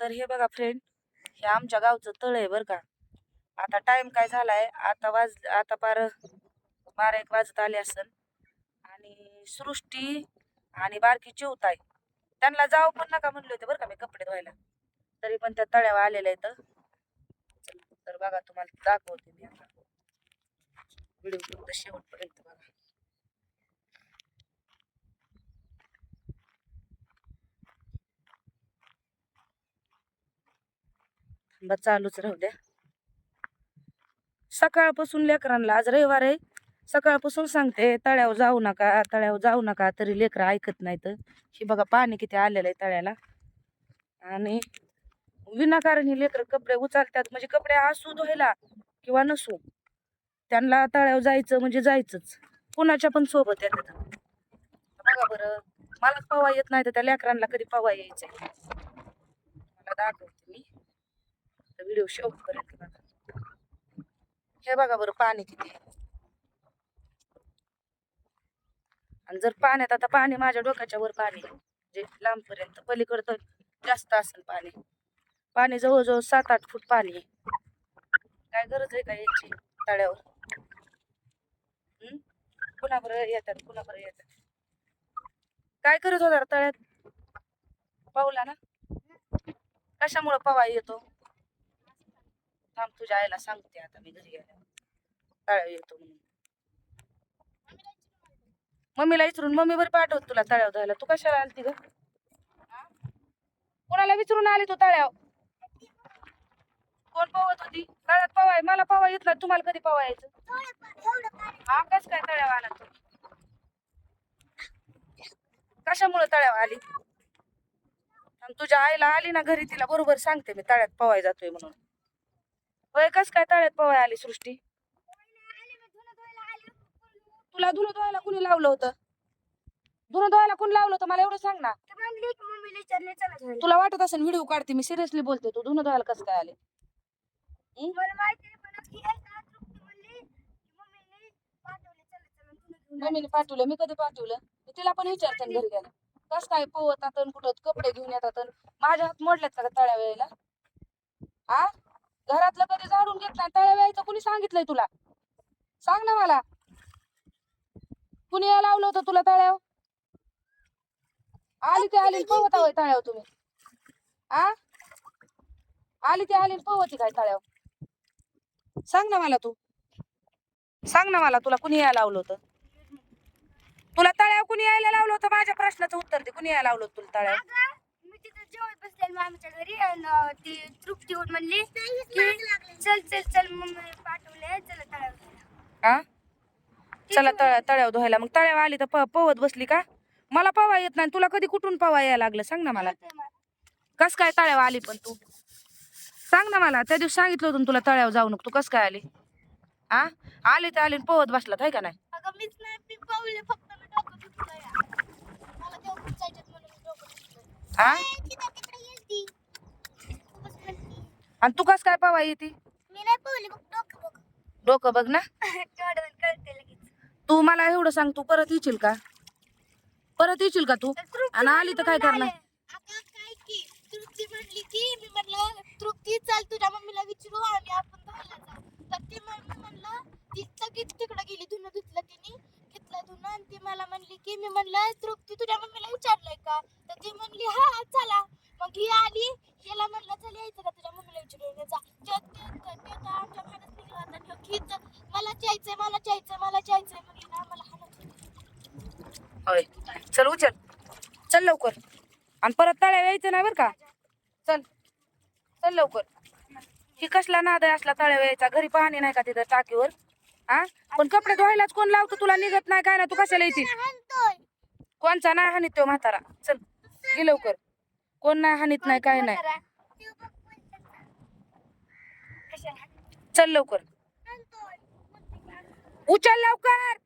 तर हे बघा फ्रेंड हे आमच्या गावचं तळ आहे बरं का. आता टाइम काय झालाय? आता वाज आता पार बारा एक वाजत आले असन. आणि सृष्टी आणि बारकी चिवताय त्यांना जाऊ पण नका म्हणले होते बरं का मी कपडे धुवायला. तरी पण त्या तळ्यावर आलेल्या आहेत. तर बघा तुम्हाला दाखवते मी आता. व्हिडिओ शेवटपर्यंत बघा चालूच राहू द्या. सकाळपासून लेकरांना आज रविवार आहे. सकाळपासून सांगते तळ्यावर जाऊ नका तळ्यावर जाऊ नका तरी लेकरं ऐकत नाहीत. हे बघा पाणी किती आलेलं आहे तळ्याला. आणि विनाकारण ही लेकरं कपडे उचलतात म्हणजे कपडे असू धुवायला किंवा नसू त्यांना तळ्यावर जायचं म्हणजे जायचंच. कुणाच्या पण सोबत येतात. बघा बरं मला पवा येत नाही तर त्या लेकरांना कधी पवा यायचंय? मला दाखवते मी. व्हिडिओ शेवटपर्यंत बघा हे बघा बरं पाणी किती आहे. आणि जर पाण्यात आता पाणी माझ्या डोक्याच्या वर पाणी जे लांबपर्यंत पलीकडं तर जास्त असेल पाणी. पाणी जवळजवळ सात आठ फूट पाणी आहे. काय गरज आहे का याची तळ्यावर? हम्म? येतात कुणा येतात. काय करत होता तळ्यात? पावला ना? कशामुळं पवा येतो? थांब तुझ्या आईला सांगते आता मी घरी गेल्यावर. तळ्यावर येतो म्हणून. मम्मीला विचारून मम्मी बरं पाठवत तुला तळ्याव धुवायला तू कशाला आलती ग? कोणाला विचारून आली तू तळ्याव कोण पवत होती? तळ्यात पवाय मला पवा येत तुम्हाला कधी पवा यायचं? हा कस काय तळ्याव आला तू? कशामुळे तळ्याव आली? आणि तुझ्या आईला आली ना घरी तिला बरोबर सांगते मी तळ्यात पवाय जातोय म्हणून. होय कस काय तळ्यात पवाय आली सृष्टी? तुला धुणं धुवायला कुणी लावलं होतं? धुणं धुवायला कुणी लावलं होतं? मला एवढं सांग ना. तुला वाटत असेल व्हिडिओ काढते मी सिरियसली बोलते तू धुणं धुवायला कसं काय आले? मम्मीने पाठवलं मी कधी पाठवलं? मी तिला पण विचारते घरी गेला कस काय पोहतात आणि कुठं कपडे घेऊन येतात माझ्या हात मोडलेत का तळ्या वेळेला? हा घरातलं कधी झाडून घेत नाही तळ्या कुणी सांगितलंय तुला? सांग ना मला. कुणी या लावलं होतं तुला तळ्यावर? आली ते आली पोहता होय तळ्यावर तुम्ही. आ? आली ते आली पोहती काय तळ्यावर? सांग ना मला तू. सांग ना मला तुला कुणी यायला लावलं होतं. तुला तळ्यावर कुणी यायला लावलं होतं? माझ्या प्रश्नाचं उत्तर दे. कुणी यायला लावलं होतं तुला तळ्यावर? मी तिथं जेवत बसलेली मामाच्या घरी आणि ती तृप्ती होत म्हणली की चल चल चल मम्मी पाठवले चल तळ्यावर हा चला तळ्या तळ्यावर धुवायला. मग तळ्यावर आली तर प पोहत बसली का? मला पवा येत नाही. तुला कधी कुठून पवा यायला लागलं? सांग ना मला. कस काय तळ्यावर आली पण तू? सांग ना मला. त्या दिवशी सांगितलं होतं ना तुला तळ्यावर जाऊ नको. तू कस काय आली? हा आली तर आली आणि पोहत बसला हाय का नाही? अगं मीच नाही मी पावले फक्त मी डोकं दुखतोय मला तेव्हा पुचायच्यात म्हणून मी डोकं हा? म्हणती. आणि तू कस काय पवा येते? मी नाही पावले बघ डोकं बघ. डोकं बघ ना. तेवढं कळते लगेच. तू मला एवढं सांग तू परत येशील का? परत येशील का तू? आणि आली तर काय करणार? आता काय की तृप्ती म्हणली की मी म्हणलं तृप्ती चाल तुझ्या मम्मीला विचारू आणि आपण धुवायला जाऊ तर ती मम्मी म्हणलं ती लगेच तिकडे गेली धुणं धुतलं तिने घेतलं धुणं आणि ती मला म्हणली की मी म्हणलं तृप्ती तुझ्या मम्मीला लवकर. आणि परत तळ्या यायचं नाही बरं का. चल. चल लवकर. ही कसला नाद असला तळ्या यायचा? घरी पाणी नाही का तिथं टाकीवर? हा पण कपडे धुवायलाच कोण लावतो तुला? निघत नाही काय ना तू कशाला येते? कोणचा नाही हानीत तो म्हातारा. चल. गे लवकर. कोण नाही हानीत नाही काय नाही. चल लवकर. उचल लवकर.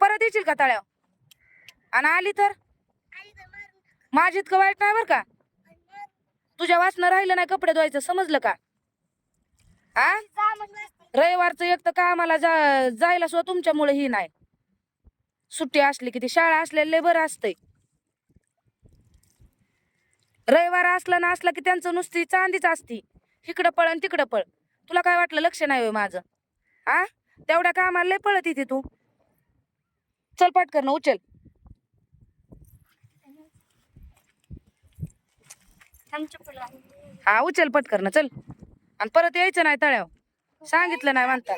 परत येशील का तळ्यावर? आणि आली तर? माझी इतकं वाईट नाही बरं का? तुझ्या वाचणं राहिलं नाही कपडे धुवायचं समजलं का? आ? रविवारचं एक तर कामाला जा जायला सुद्धा तुमच्यामुळे ही नाही. सुट्टी असली की ती शाळा असलेले लय बरं असतंय. रविवार असला ना असला की त्यांचं नुसती चांदीच असती. इकडं पळ आणि तिकडं पळ. तुला काय वाटलं? लक्ष नाही होय माझं. आ? तेवढ्या कामाला लय पळत इथे तू. चल पाटकर ना उचल. हा उचल पटकर ना चल. आणि परत यायचं नाही तळ्याव सांगितलं नाही म्हणता.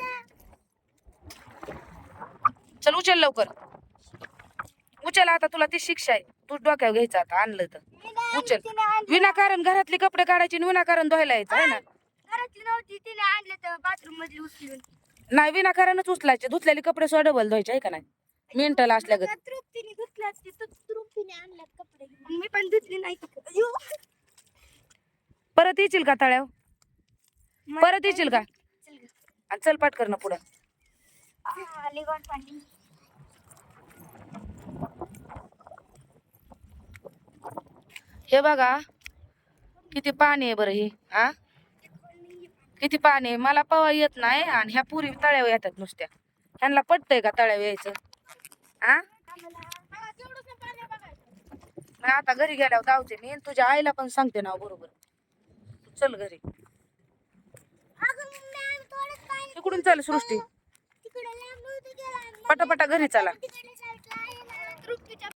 चल उचल लवकर. उचल आता तुला ती शिक्षा आहे. तू डोक्यावर घ्यायचं आता आणलं तर. उचल. विनाकारण घरातले कपडे काढायचे आणि विनाकारण धुवायला यायचं आहे ना? नाही विनाकारणच उचलायचे. धुतलेले कपडे सुद्धा डबल धुवायचे आहे का नाही? मिनटल असल्या मी पण धुतली नाही. परत येशील का तळ्याव परत येशील का. आणि चल पाट ना पुढं. पाणी हे बघा किती पाणी आहे बरं ही हा किती पाणी आहे? मला पवा येत नाही आणि ह्या पुरी तळ्यावर येतात नुसत्या. ह्यांना पटतंय का तळ्यावर यायचं? हा आता घरी गेल्यावर धावते मी आणि तुझ्या आईला पण सांगते ना बरोबर. चल घरी. तिकडून चाल सृष्टी. पटापटा घरी चला.